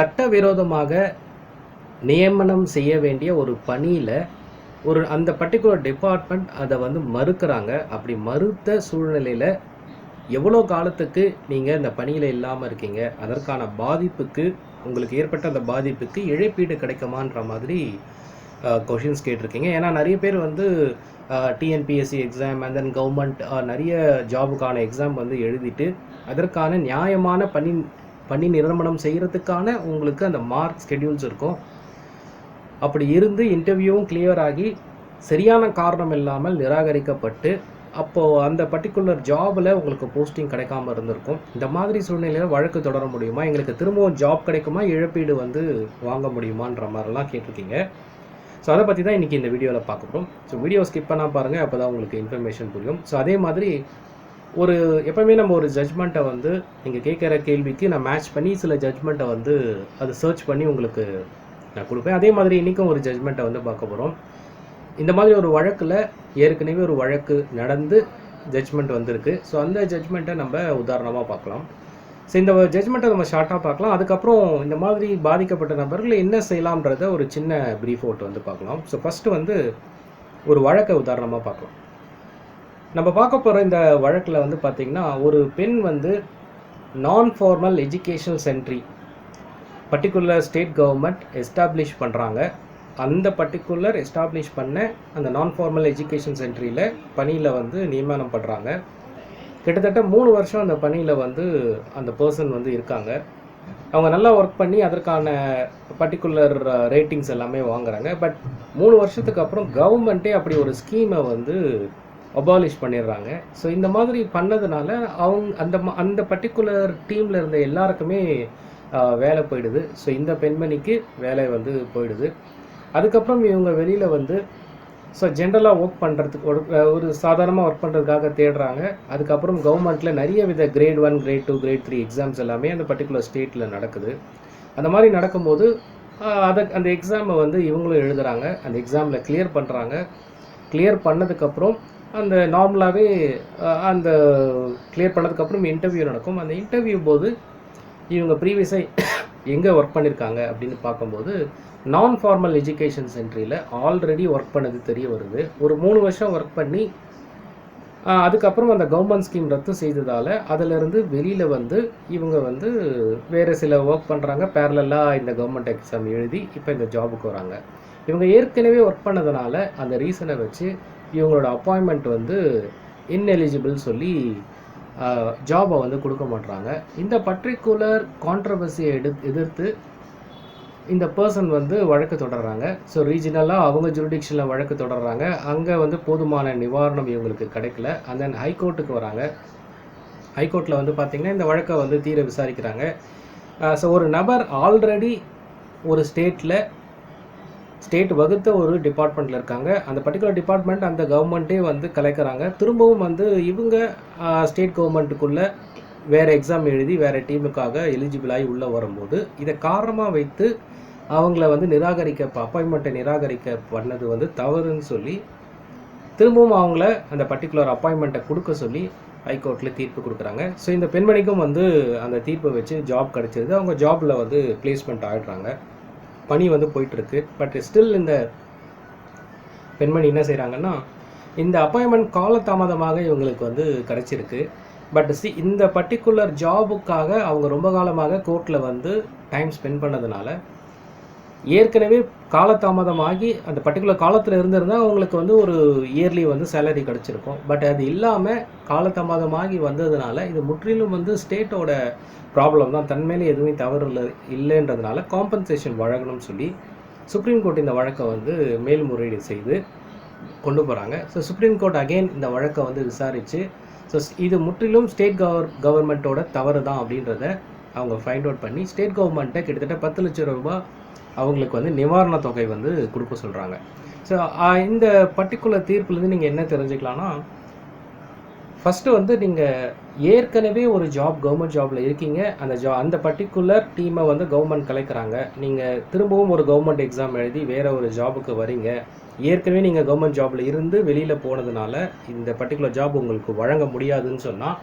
சட்டவிரோதமாக நியமனம் செய்ய வேண்டிய ஒரு பணியில் ஒரு அந்த பர்டிகுலர் டிபார்ட்மெண்ட் அதை வந்து மறுக்கிறாங்க. அப்படி மறுத்த சூழ்நிலையில் எவ்வளோ காலத்துக்கு நீங்கள் இந்த பணியில் இல்லாமல் இருக்கீங்க? அதற்கான பாதிப்புக்கு உங்களுக்கு ஏற்பட்ட அந்த பாதிப்புக்கு இழப்பீடு கிடைக்குமான்ற மாதிரி கொஷின்ஸ் கேட்டிருக்கீங்க. ஏன்னா நிறைய பேர் வந்து TNPSC exam and then government நிறைய ஜாபுக்கான எக்ஸாம் வந்து எழுதிட்டு அதற்கான நியாயமான பணி பண்ணி நிரமணம் செய்கிறதுக்கான உங்களுக்கு அந்த மார்க் ஸ்கெடியூல்ஸ் இருக்கும். அப்படி இருந்து இன்டர்வியூவும் கிளியர் ஆகி சரியான காரணம் இல்லாமல் நிராகரிக்கப்பட்டு அப்போது அந்த பர்டிகுலர் ஜாபில் உங்களுக்கு போஸ்டிங் கிடைக்காம இருந்திருக்கும். இந்த மாதிரி சூழ்நிலையில் வழக்கு தொடர முடியுமா? எங்களுக்கு திரும்பவும் ஜாப் கிடைக்குமா? இழப்பீடு வந்து வாங்க முடியுமான்ற மாதிரிலாம் கேட்டிருக்கீங்க. ஸோ அதை பற்றி தான் இன்றைக்கி இந்த வீடியோவில் பார்க்க போகிறோம் ஸோ வீடியோ ஸ்கிப் பண்ணால் பாருங்கள் அப்போ தான் உங்களுக்கு இன்ஃபர்மேஷன் புரியும். ஸோ அதே மாதிரி ஒரு எப்பவுமே நம்ம ஒரு ஜட்ஜ்மெண்ட்டை வந்து நீங்கள் கேட்குற கேள்விக்கு நான் மேட்ச் பண்ணி சில ஜட்ஜ்மெண்ட்டை வந்து அதை சர்ச் பண்ணி உங்களுக்கு நான் கொடுப்பேன். அதே மாதிரி இன்றைக்கும் ஒரு ஜட்ஜ்மெண்ட்டை வந்து பார்க்க போகிறோம் இந்த மாதிரி ஒரு வழக்கில் ஏற்கனவே ஒரு வழக்கு நடந்து ஜட்ஜ்மெண்ட் வந்திருக்கு. ஸோ அந்த ஜட்ஜ்மெண்ட்டை நம்ம உதாரணமாக பார்க்கலாம். ஸோ இந்த ஜட்ஜ்மெண்ட்டை நம்ம ஷார்ட்டாக பார்க்கலாம். அதுக்கப்புறம் இந்த மாதிரி பாதிக்கப்பட்ட நபர்கள் என்ன செய்யலாம்ன்றத ஒரு சின்ன ப்ரீஃப் அவுட் வந்து பார்க்கலாம். ஸோ ஃபஸ்ட்டு வந்து ஒரு வழக்கை உதாரணமாக பார்க்கலாம். நம்ம பார்க்க போகிற இந்த வழக்கில் வந்து பார்த்திங்கன்னா ஒரு பெண் வந்து நான் formal educational sentry particular state government establish பண்ணுறாங்க அந்த பர்டிகுலர் எஸ்டாப்ளிஷ் பண்ண அந்த நான் ஃபார்மல் எஜுகேஷன் சென்ட்ரியில் பணியில் வந்து நியமனம் பண்ணுறாங்க கிட்டத்தட்ட மூணு வருஷம் அந்த பணியில் வந்து அந்த பர்சன் வந்து இருக்காங்க. அவங்க நல்லா ஒர்க் பண்ணி அதற்கான பர்டிகுலர் ரேட்டிங்ஸ் எல்லாமே வாங்குறாங்க. பட் மூணு வருஷத்துக்கு அப்புறம் கவர்மெண்ட்டே அப்படி ஒரு ஸ்கீமை வந்து அபாலிஷ் பண்ணிடுறாங்க. ஸோ இந்த மாதிரி பண்ணதுனால அவங்க அந்த ம- அந்த பர்டிகுலர் டீமில் இருந்த எல்லாருக்குமே வேலை போயிடுது. ஸோ இந்த பெண்மணிக்கு வேலை வந்து போயிடுது. அதுக்கப்புறம் இவங்க வெளியில் வந்து ஸோ ஜென்ரலாக ஒர்க் பண்ணுறதுக்கு ஒரு ஒரு சாதாரணமாக ஒர்க் பண்ணுறதுக்காக தேடுறாங்க. அதுக்கப்புறம் கவர்மெண்ட்டில் நிறைய வித grade one grade two grade three exams எல்லாமே அந்த பர்டிகுலர் ஸ்டேட்டில் நடக்குது. அந்த மாதிரி நடக்கும்போது அதை அந்த எக்ஸாமை வந்து இவங்களும் எழுதுகிறாங்க அந்த எக்ஸாமில் கிளியர் பண்ணுறாங்க கிளியர் பண்ணதுக்கப்புறம் அந்த நார்மலாகவே அந்த கிளியர் பண்ணதுக்கப்புறம் இன்டர்வியூ நடக்கும். அந்த இன்டர்வியூ போது இவங்க ப்ரீவியஸாக எங்கே ஒர்க் பண்ணியிருக்காங்க அப்படின்னு பார்க்கும்போது நான் ஃபார்மல் எஜுகேஷன் சென்ட்ரியில் ஆல்ரெடி ஒர்க் பண்ணது தெரிய வருது. ஒரு மூணு வருஷம் ஒர்க் பண்ணி அதுக்கப்புறம் அந்த கவர்மெண்ட் ஸ்கீம் ரத்து செய்ததால் அதிலிருந்து வெளியில் வந்து இவங்க வந்து வேறு சில ஒர்க் பண்ணுறாங்க பேரலாக இந்த கவர்மெண்ட் எக்ஸாம் எழுதி இப்போ இந்த ஜாபுக்கு வராங்க. இவங்க ஏற்கனவே ஒர்க் பண்ணதுனால அந்த ரீசனை வச்சு இவங்களோட அப்பாயின்மெண்ட் வந்து இன்எலிஜிபிள் சொல்லி ஜாபை வந்து கொடுக்க மாட்றாங்க. இந்த பர்டிகுலர் கான்ட்ரவர்சியை எடு எதிர்த்து இந்த பர்சன் வந்து வழக்கு தொடர்றாங்க. ஸோ ரீஜனலாக அவங்க ஜூரிடிக்ஷனில் வழக்கு தொடர்றாங்க. அங்கே வந்து போதுமான நிவாரணம் இவங்களுக்கு கிடைக்கல. அண்ட் தென் ஹைகோர்ட்டுக்கு வராங்க. ஹைகோர்ட்டில் வந்து பார்த்திங்கன்னா இந்த வழக்கை வந்து தீர விசாரிக்கிறாங்க. ஸோ ஒரு நபர் ஆல்ரெடி ஒரு ஸ்டேட்டில் ஸ்டேட் வகுத்த ஒரு டிபார்ட்மெண்ட்டில் இருக்காங்க. அந்த பர்டிகுலர் டிபார்ட்மெண்ட் அந்த கவர்மெண்ட்டே வந்து கலைக்கிறாங்க. திரும்பவும் வந்து இவங்க ஸ்டேட் கவர்மெண்ட்டுக்குள்ளே வேறு எக்ஸாம் எழுதி வேறு டீமுக்காக எலிஜிபிள் ஆகி உள்ளே வரும்போது இதை காரணமாக வைத்து அவங்கள வந்து நிராகரிக்க அப்பாயின்மெண்ட்டை நிராகரிக்க பண்ணது வந்து தவறுன்னு சொல்லி திரும்பவும் அவங்கள அந்த பர்டிகுலர் அப்பாயின்மெண்ட்டை கொடுக்க சொல்லி ஹைகோர்ட்டில் தீர்ப்பு கொடுக்குறாங்க. ஸோ இந்த பெண்மணிக்கும் வந்து அந்த தீர்ப்பை வச்சு ஜாப் கிடச்சிருது அவங்க ஜாபில் வந்து பிளேஸ்மெண்ட் ஆகிடுறாங்க பணி வந்து போயிட்டுருக்கு. பட் ஸ்டில் இந்த பெண்மணி என்ன செய்கிறாங்கன்னா இந்த அப்பாயின்மெண்ட் காலதாமதமாக இவங்களுக்கு வந்து கிடைச்சிருக்கு. பட் சி இந்த பர்டிகுலர் ஜாபுக்காக அவங்க ரொம்ப காலமாக கோர்ட்டில் வந்து டைம் ஸ்பெண்ட் பண்ணதுனால ஏற்கனவே காலதாமதமாகி அந்த பர்டிகுலர் காலத்தில் இருந்திருந்தால் அவங்களுக்கு வந்து ஒரு இயர்லி வந்து சேலரி கிடச்சிருக்கும். பட் அது இல்லாமல் காலதாமதமாகி வந்ததுனால இது முற்றிலும் வந்து ஸ்டேட்டோட ப்ராப்ளம் தான். தன்மையிலே எதுவுமே தவறு இல்லை இல்லைன்றதுனால காம்பன்சேஷன் வழங்கணும்னு சொல்லி சுப்ரீம் கோர்ட் இந்த வழக்கை வந்து மேல்முறையீடு செய்து கொண்டு போகிறாங்க ஸோ சுப்ரீம் கோர்ட் அகைன் இந்த வழக்கை வந்து விசாரித்து ஸோ இது முற்றிலும் ஸ்டேட் கவர் கவர்மெண்ட்டோட தவறு தான் அப்படின்றத அவங்க ஃபைண்ட் அவுட் பண்ணி ஸ்டேட் கவர்மெண்ட்டை கிட்டத்தட்ட பத்து லட்சம் ரூபாய் அவங்களுக்கு வந்து நிவாரணத் தொகை வந்து கொடுக்க சொல்கிறாங்க ஸோ இந்த பர்டிகுலர் தீர்ப்புலேருந்து நீங்கள் என்ன தெரிஞ்சுக்கலாம்னா ஃபஸ்ட்டு வந்து நீங்கள் ஏற்கனவே ஒரு ஜாப் கவர்மெண்ட் ஜாபில் இருக்கீங்க. அந்த ஜா அந்த பர்டிகுலர் டீமை வந்து கவர்மெண்ட் கலைக்கிறாங்க. நீங்கள் திரும்பவும் ஒரு கவர்மெண்ட் எக்ஸாம் எழுதி வேறு ஒரு ஜாபுக்கு வரீங்க. ஏற்கனவே நீங்கள் கவர்மெண்ட் ஜாபில் இருந்து வெளியில் போனதுனால இந்த பர்டிகுலர் ஜாப் உங்களுக்கு வழங்க முடியாதுன்னு சொன்னால்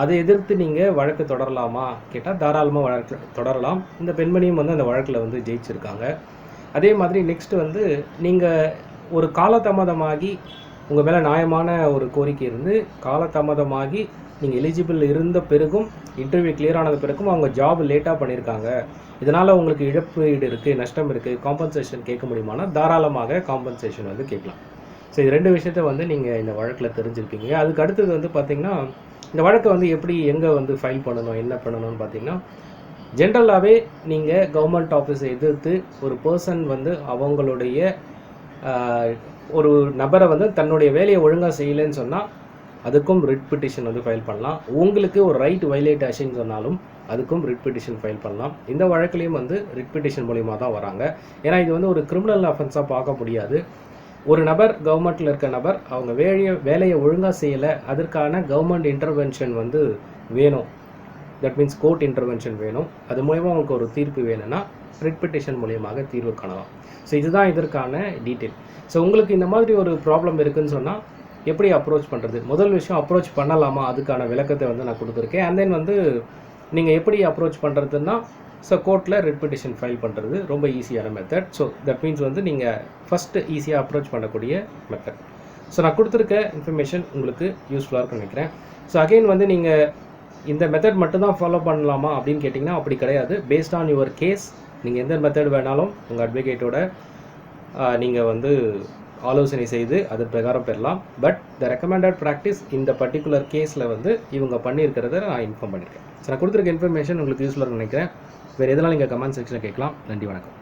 அதை எதிர்த்து நீங்கள் வழக்கு தொடரலாமா? கேட்டால் தாராளமாக வழக்கு தொடரலாம். இந்த பெண்மணியும் வந்து அந்த வழக்கில் வந்து ஜெயிச்சிருக்காங்க. அதே மாதிரி நெக்ஸ்ட் வந்து நீங்கள் ஒரு காலதாமதமாகி உங்கள் மேலே நியாயமான ஒரு கோரிக்கை இருந்து காலதாமதமாகி நீங்கள் எலிஜிபிள் இருந்த பிறகும் இன்டர்வியூ கிளியர் ஆனது பிறகும் அவங்க ஜாப் லேட்டாக பண்ணியிருக்காங்க இதனால் உங்களுக்கு இழப்பீடு இருக்குது நஷ்டம் இருக்குது காம்பன்சேஷன் கேட்க முடியுமானா தாராளமாக காம்பன்சேஷன் வந்து கேட்கலாம். ஸோ இது ரெண்டு விஷயத்த வந்து நீங்கள் இந்த வழக்கில் தெரிஞ்சிருப்பீங்க அதுக்கு அடுத்தது வந்து பார்த்திங்கன்னா இந்த வழக்கை வந்து எப்படி எங்கே வந்து ஃபைல் பண்ணணும் என்ன பண்ணணும்னு பார்த்தீங்கன்னா ஜென்ரலாகவே நீங்கள் கவர்மெண்ட் ஆஃபீஸை எதிர்த்து ஒரு பர்சன் வந்து அவங்களுடைய ஒரு நபரை வந்து தன்னுடைய வேலையை ஒழுங்காக செய்யலைன்னு சொன்னால் அதுக்கும் ரிட் பிட்டிஷன் வந்து ஃபைல் பண்ணலாம். உங்களுக்கு ஒரு ரைட் வைலேட் ஆச்சுன்னு சொன்னாலும் அதுக்கும் ரிட் பிட்டிஷன் ஃபைல் பண்ணலாம். இந்த வழக்குலேயும் வந்து ரிட் பிட்டிஷன் மூலிமா தான் வராங்க. ஏன்னா இது வந்து ஒரு கிரிமினல் அஃபென்ஸாக பார்க்க முடியாது. ஒரு நபர் கவர்மெண்ட்டில் இருக்க நபர் அவங்க வேலையை வேலையை ஒழுங்காக செய்யலை அதற்கான கவர்மெண்ட் இன்டர்வென்ஷன் வந்து வேணும். தட் மீன்ஸ் கோர்ட் இன்டர்வென்ஷன் வேணும். அது மூலயமா அவங்களுக்கு ஒரு தீர்ப்பு வேணும்னா ரிட் பிட்டிஷன் மூலியமாக தீர்வு காணலாம். ஸோ இதுதான் இதற்கான டீட்டெயில் ஸோ உங்களுக்கு இந்த மாதிரி ஒரு ப்ராப்ளம் இருக்குன்னு சொன்னால் எப்படி அப்ரோச் பண்ணுறது முதல் விஷயம் அப்ரோச் பண்ணலாமா? அதுக்கான விளக்கத்தை வந்து நான் கொடுத்துருக்கேன். அண்ட் தென் வந்து நீங்கள் எப்படி அப்ரோச் பண்ணுறதுன்னா ஸோ கோர்ட்டில் ரெட் பெட்டிஷன் ஃபைல் பண்ணுறது ரொம்ப ஈஸியான மெத்தட் ஸோ தட் மீன்ஸ் வந்து நீங்கள் ஃபஸ்ட்டு ஈஸியாக அப்ரோச் பண்ணக்கூடிய மெத்தட் ஸோ நான் கொடுத்துருக்க இன்ஃபர்மேஷன் உங்களுக்கு யூஸ்ஃபுல்லாக இருக்கும்னு நினைக்கிறேன். ஸோ அகைன் வந்து நீங்கள் இந்த மெத்தட் மட்டும்தான் ஃபாலோ பண்ணலாமா அப்படின்னு கேட்டிங்கன்னா அப்படி கிடையாது. பேஸ்ட் ஆன் யுவர் கேஸ் நீங்கள் எந்த மெத்தட் வேணாலும் உங்கள் அட்வொகேட்டோட நீங்கள் வந்து ஆலோசனை செய்து அது பிரகாரம் பெறலாம். பட் த ரெக்கமெண்டட் ப்ராக்டிஸ் இந்த பர்டிகுலர் கேஸில் வந்து இவங்க பண்ணியிருக்கிறத நான் இன்ஃபார்ம் பண்ணியிருக்கேன். ஸோ நான் கொடுத்துருக்க இன்ஃபர்மேஷன் உங்களுக்கு யூஸ்ஃபுல்லாக நினைக்கிறேன். வேறு எதனாலும் நீங்கள் கமெண்ட் செக்ஷனில் கேட்கலாம். நன்றி வணக்கம்.